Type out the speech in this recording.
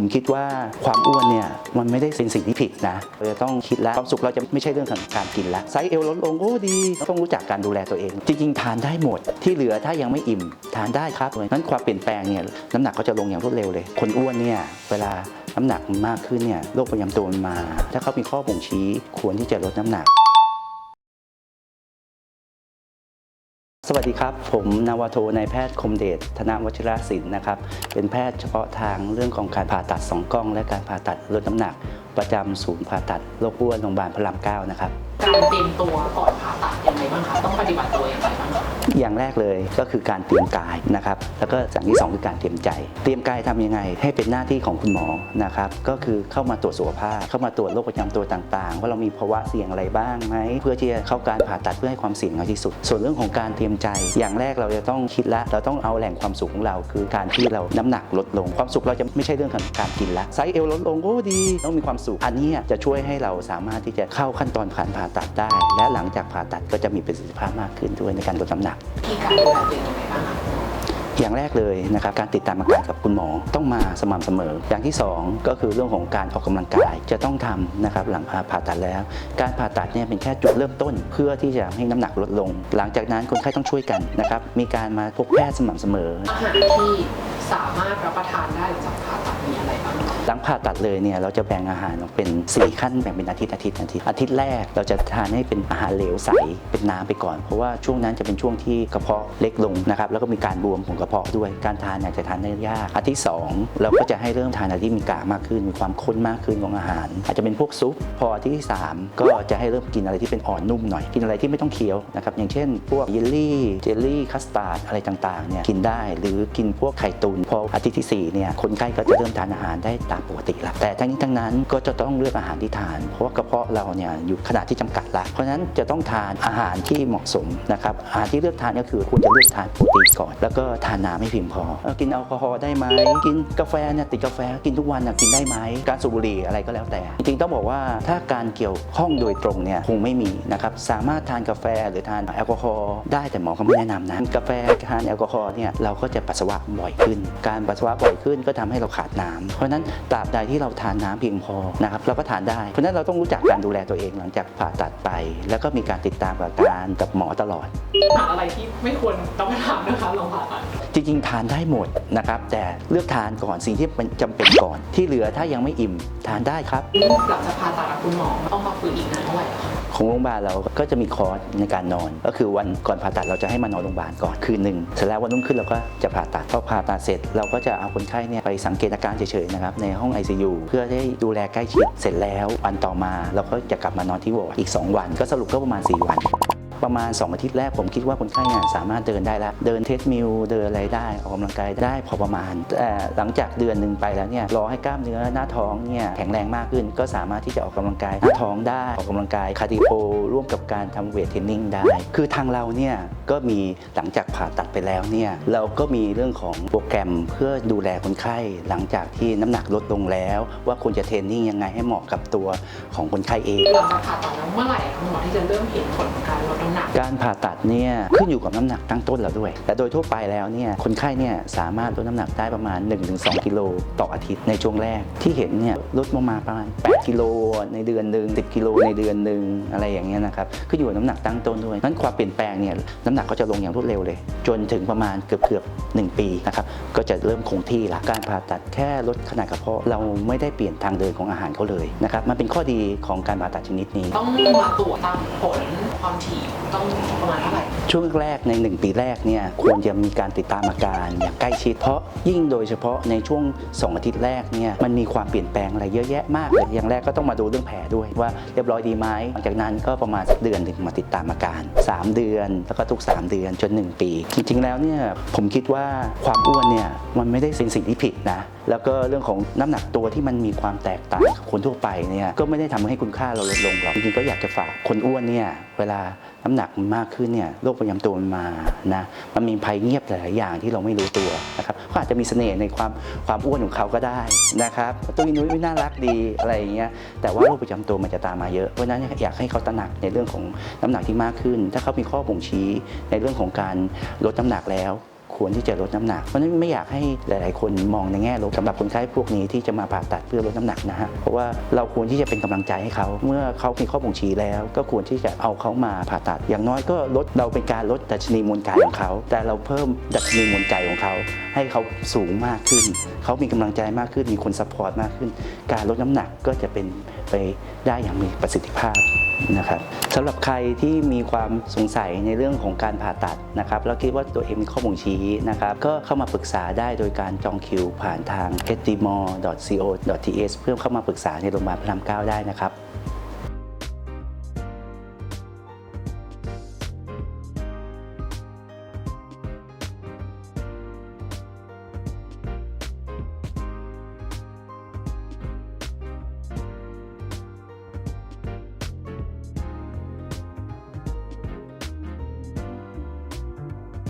ผมคิดว่าความอ้วนเนี่ยมันไม่ได้เป็นสิ่งที่ผิดนะเราจะต้องคิดแล้วความสุขเราจะไม่ใช่เรื่องของการกินล้วไซส์เอวลดลงโอ้ดี ต้องรู้จักการดูแลตัวเอง จริง ๆ ทานได้หมดที่เหลือถ้ายังไม่อิ่มทานได้ครับนั้นความเปลี่ยนแปลงเนี่ยน้ำหนักก็จะลงอย่างรวดเร็วเลย คนอ้วนเนี่ยเวลาน้ำหนักมันมากขึ้นเนี่ยโรคประจำตัวมันมา ถ้าเขามีข้อบ่งชี้ควรที่จะลดน้ำหนัก สวัสดีครับ ผมนาวาโทนายแพทย์คมเดชธนวัชรศิลป์นะครับ เป็นแพทย์เฉพาะทางเรื่องของการผ่าตัดสองกล้อง และการผ่าตัดลดน้ำหนัก ประจำศูนย์ผ่าตัดโรคอ้วนโรงพยาบาลพระรามเก้านะครับ การเตรียมตัวก่อนผ่าตัดยังไงบ้างคะต้องปฏิบัติตัวยังไงบ้างคะ อย่างแรกเลยก็คือการเตรียมกายนะครับ แล้วก็อย่างที่สองคือการเตรียมใจ เตรียมกายทำยังไง ให้เป็นหน้าที่ของคุณหมอนะครับ ก็คือเข้ามาตรวจสุขภาพ เข้ามาตรวจโรคประจำตัวต่างๆ ว่าเรามีภาวะเสี่ยงอะไรบ้างไหม เพื่อที่จะเข้าการผ่าตัดเพื่อให้ความเสี่ยงน้อยที่สุด ส่วนเรื่องของการเตรียมใจ อย่างแรกเราจะต้องคิดละเราต้องเอาแหล่งความสุขของเรา คือการที่เราน้ำหนักลดลง ความสุขเราจะไม่ใช่เรื่องของการกินละไซส์เอวลดลงโอ้ดีต้องมีความสุขอันนี้จะช่วยให้เราสามารถที่จะเข้าขั้นตอนการผ่าตัดได้ และหลังจากผ่าตัดก็จะมีประสิทธิภาพมากขึ้นด้วยในการลดน้ำหนักที่การดูแลตัวเองยังไงบ้างคะอย่างแรกเลยนะครับการติดตามอาการกับคุณหมอต้องมาสม่ำเสมอ อย่างที่สองก็คือเรื่องของการออกกำลังกายจะต้องทำนะครับหลังผ่าตัดแล้ว การผ่าตัดเนี่ยเป็นแค่จุดเริ่มต้น เพื่อที่จะให้น้ำหนักลดลง หลังจากนั้นคนไข้ต้องช่วยกันนะครับมีการมาพบแพทย์สม่ำเสมออาหารที่สามารถรับประทานได้หลังจากผ่าตัดมีอะไรบ้างคะหลังผ่าตัดเลยเนี่ยเราจะแบ่งอาหารออกเป็น 4 ขั้นแบ่งเป็นอาทิตย์อาทิตย์อาทิตย์อาทิตย์แรกเราจะทานให้เป็นอาหารเหลวใสเป็นน้ำไปก่อน เพราะว่าช่วงนั้นจะเป็นช่วงที่กระเพาะเล็กลงนะครับแล้วก็มีการบวมของกระเพาะด้วยการทานเนี่ยจะทานได้ยากอาทิตย์สองเราก็จะให้เริ่มทานอะไรที่มีกากมากขึ้น มีความข้นมากขึ้นของอาหาร อาจจะเป็นพวกซุป พออาทิตย์ที่สามก็จะให้เริ่มกินอะไรที่เป็นอ่อนนุ่มหน่อย กินอะไรที่ไม่ต้องเคี้ยวนะครับอย่างเช่น พวกเยลลี่เจลลี่คัสตาร์ดอะไรต่างๆเนี่ยกินได้หรือกินพวกไข่ตุนพออาทิตย์ที่สี่เนี่ยคนไข้ก็จะเริ่มทานอาหารได้ตามปกติละแต่ทั้งนี้ทั้งนั้นก็จะต้องเลือกอาหารที่ทาน เพราะว่ากระเพาะเราเนี่ยอยู่ขนาดที่จำกัดละเพราะฉะนั้นจะต้องทานอาหารที่เหมาะสมนะครับอาหารที่เลือกทานก็คือควรจะเลือกทานโปรตีนก่อน แล้วก็ทานน้ำให้เพียงพออกินแอลกอฮอล์ได้ไหมกินกาแฟเนี่ยติดกาแฟกินทุกวันน่ะกินได้ไหมการสูบบุหรี่อะไรก็แล้วแต่ จริงๆต้องบอกว่าถ้าการเกี่ยวข้องโดยตรงเนี่ยคงไม่มีนะครับสามารถทานกาแฟหรือทานแอลกอฮอล์ได้แต่หมอเขาไม่แนะนำนะกาแฟทานแอลกอฮอล์เนี่ยเราก็จะปัสสาวะบ่อยขึ้น การปัสสาวะบ่อยขึ้นก็ทำให้เราขาดน้ำเพราะฉะนั้นตราบใดที่เราทานน้ำเพียงพอนะครับเราก็ทานได้เพราะฉะนั้นเราต้องรู้จักการดูแลตัวเองหลังจากผ่าตัดไป แล้วก็มีการติดตามอาการกับหมอตลอดอาหารอะไรที่ไม่ควรรับประทานนะคะหลังผ่าตัดจริงๆ ทานได้หมดนะครับ แต่เลือกทานก่อนสิ่งที่เป็นจำเป็นก่อน ที่เหลือถ้ายังไม่อิ่มทานได้ครับหลังจากผ่าตัดอะคุณหมอต้องพักฟื้นอีกนานเท่าไหร่คะ ของโรงพยาบาลเราก็จะมีคอร์สในการนอน ก็คือวันก่อนผ่าตัดเราจะให้มานอนโรงพยาบาลก่อนคืนหนึ่งเสร็จแล้ววันรุ่งขึ้นเราก็จะผ่าตัดพอผ่าตัดเสร็จ เราก็จะเอาคนไข้เนี่ยไปสังเกตอาการเฉยๆนะครับในห้อง ICU เพื่อได้ดูแลใกล้ชิดเสร็จแล้ววันต่อมาเราก็จะกลับมานอนที่วอร์ดอีก 2 วัน ก็สรุปก็ประมาณ 4 วัน ประมาณ 2 อาทิตย์แรกผมคิดว่าคนไข้เนี่ยสามารถเดินได้แล้ว เดินเทสมิลเดินอะไรได้ออกกำลังกายได้พอประมาณแต่หลังจากเดือนหนึ่งไปแล้วเนี่ยรอให้กล้ามเนื้อหน้าท้องเนี่ยแข็งแรงมากขึ้น ก็สามารถที่จะออกกำลังกายหน้าท้องได้ออกกำลังกายคาร์ดิโอร่วมกับการทำเวทเทรนนิ่งได้ คือทางเราเนี่ยก็มีหลังจากผ่าตัดไปแล้วเนี่ยเราก็มีเรื่องของโปรแกรมเพื่อดูแลคนไข้ หลังจากที่น้ำหนักลดลงแล้ว ว่าควรจะเทรนนิ่งยังไงให้เหมาะกับตัวของคนไข้เองหลังจากผ่าตัดแล้วเมื่อไหร่คุณหมอที่จะเริ่มเห็นผลของการลดน้ำหนัก การผ่าตัดเนี่ยขึ้นอยู่กับน้ำหนักตั้งต้นเราด้วย แต่โดยทั่วไปแล้วเนี่ยคนไข้เนี่ยสามารถลดน้ำหนักได้ประมาณ 1-2 กิโลต่ออาทิตย์ในช่วงแรกที่เห็นเนี่ยลดลงมาประมาณ 8 กิโลในเดือนหนึ่ง10 กิโลในเดือนหนึ่งอะไรอย่างเงี้ยนะครับขึ้นอยู่กับน้ำหนักตั้งต้นด้วยนั้นความเปลี่ยนแปลงเนี่ยน้ำหนักก็จะลงอย่างรวดเร็วเลย จนถึงประมาณเกือบเกือบๆหนึ่งปีนะครับก็จะเริ่มคงที่ละการผ่าตัดแค่ลดขนาดกระเพาะเราไม่ได้เปลี่ยนทางเดินของอาหารเขาเลยนะครับมันเป็นข้อดีของการผ่าตัดชนิดนี้ ต้องมาตรวจตามผลความถี่ต้องประมาณเท่าไหร่ ช่วงแรกใน 1 ปีแรกเนี่ยควรจะมีการติดตามอาการอย่างใกล้ชิด เพราะยิ่งโดยเฉพาะในช่วง 2 อาทิตย์แรกเนี่ยมันมีความเปลี่ยนแปลงอะไรเยอะแยะมากเลยอย่างแรกก็ต้องมาดูเรื่องแผลด้วยว่าเรียบร้อยดีไหมหลังจากนั้นก็ประมาณสักเดือนถึงมาติดตามอาการ 3 เดือนแล้วก็ทุก 3 เดือนจน 1 ปี จริงๆแล้วเนี่ยผมคิดว่าความอ้วนเนี่ยมันไม่ได้เป็นสิ่งที่ผิดนะ แล้วก็เรื่องของน้ำหนักตัวที่มันมีความแตกต่างกับคนทั่วไปเนี่ยก็ไม่ได้ทำให้คุณค่าเราลดลงหรอกจริงๆก็อยากจะฝากคนอ้วนเนี่ยเวลาน้ำหนักมันมากขึ้นเนี่ยโรคประจำตัวมันมานะมันมีภัยเงียบหลายอย่างที่เราไม่รู้ตัวนะครับเขาอาจจะมีเสน่ห์ในความความอ้วนของเขาก็ได้นะครับตัวนุ้ยน่ารักดีอะไรอย่างเงี้ยแต่ว่าโรคประจำตัวมันจะตามมาเยอะเพราะฉะนั้นอยากให้เขาตระหนักในเรื่องของน้ำหนักที่มากขึ้น ถ้าเขามีข้อบ่งชี้ในเรื่องของการลดน้ำหนักแล้ว ควรที่จะลดน้ำหนัก เพราะฉะนั้นไม่อยากให้หลาย ๆ คนมองในแง่ลบสำหรับคนไข้พวกนี้ที่จะมาผ่าตัดเพื่อลดน้ำหนักนะฮะเพราะว่าเราควรที่จะเป็นกำลังใจให้เขา เมื่อเขามีข้อบ่งชี้แล้ว ก็ควรที่จะเอาเขามาผ่าตัด อย่างน้อยก็ลดเราเป็นการลดดัชนีมวลกายของเขา แต่เราเพิ่มดัชนีมวลใจของเขา ให้เขาสูงมากขึ้น เขามีกำลังใจมากขึ้นมีคนซัพพอร์ตมากขึ้น การลดน้ำหนักก็จะเป็นไปได้อย่างมีประสิทธิภาพ นะครับสำหรับใครที่มีความสงสัยในเรื่องของการผ่าตัดนะครับแล้วคิดว่าตัวเองมีข้อบ่งชี้นะครับก็เข้ามาปรึกษาได้โดยการจองคิวผ่านทาง e d i m o r c o th เพื่อเข้ามาปรึกษาในโรงพยาบาลพระรามเก้าได้นะครับ